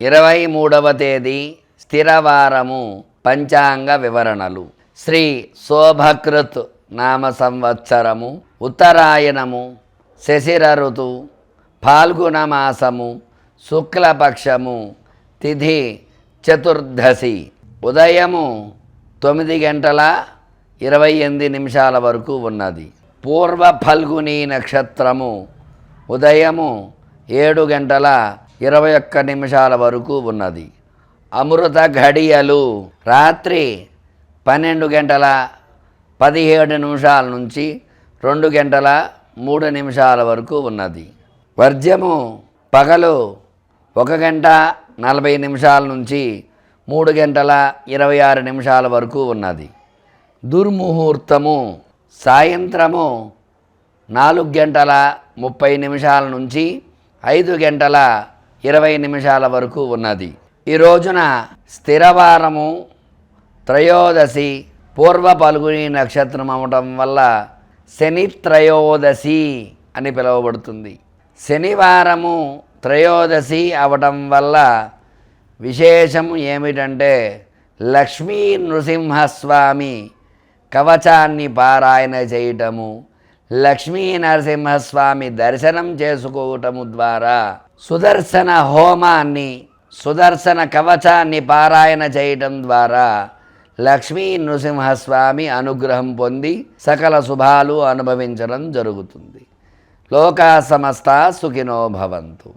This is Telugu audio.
ఇరవై మూడవ తేదీ స్థిరవారము పంచాంగ వివరణలు. శ్రీ శోభకృత్ నామ సంవత్సరము ఉత్తరాయణము శశిర ఋతువు ఫాల్గుణ మాసము శుక్లపక్షము తిథి చతుర్దశి. ఉదయము తొమ్మిది గంటల ఇరవై ఎనిమిది నిమిషాల వరకు ఉన్నది. పూర్వ ఫల్గుని నక్షత్రము ఉదయము ఏడు గంటల ఇరవై ఒక్క నిమిషాల వరకు ఉన్నది. అమృత ఘడియలు రాత్రి పన్నెండు గంటల పదిహేడు నిమిషాల నుంచి రెండు గంటల మూడు నిమిషాల వరకు ఉన్నది. వర్జ్యము పగలు ఒక గంట నలభై నిమిషాల నుంచి మూడు గంటల ఇరవై ఆరు నిమిషాల వరకు ఉన్నది. దుర్ముహూర్తము సాయంత్రము నాలుగు గంటల ముప్పై నిమిషాల నుంచి ఐదు గంటల ఇరవై నిమిషాల వరకు ఉన్నది. ఈ రోజున స్థిరవారము త్రయోదశి పూర్వ పలుగుని నక్షత్రం అవటం వల్ల శని త్రయోదశి అని పిలువబడుతుంది. శనివారము త్రయోదశి అవటం వల్ల విశేషం ఏమిటంటే లక్ష్మీ నృసింహస్వామి కవచాన్ని పారాయణ చేయటము లక్ష్మీ నరసింహస్వామి దర్శనం చేసుకోవటము ద్వారా సుదర్శన హోమాన్ని సుదర్శన కవచాన్ని పారాయణ చేయటం ద్వారా లక్ష్మీ నృసింహస్వామి అనుగ్రహం పొంది సకల శుభాలు అనుభవించడం జరుగుతుంది. లోకా సమస్త సుఖినో భవంతు.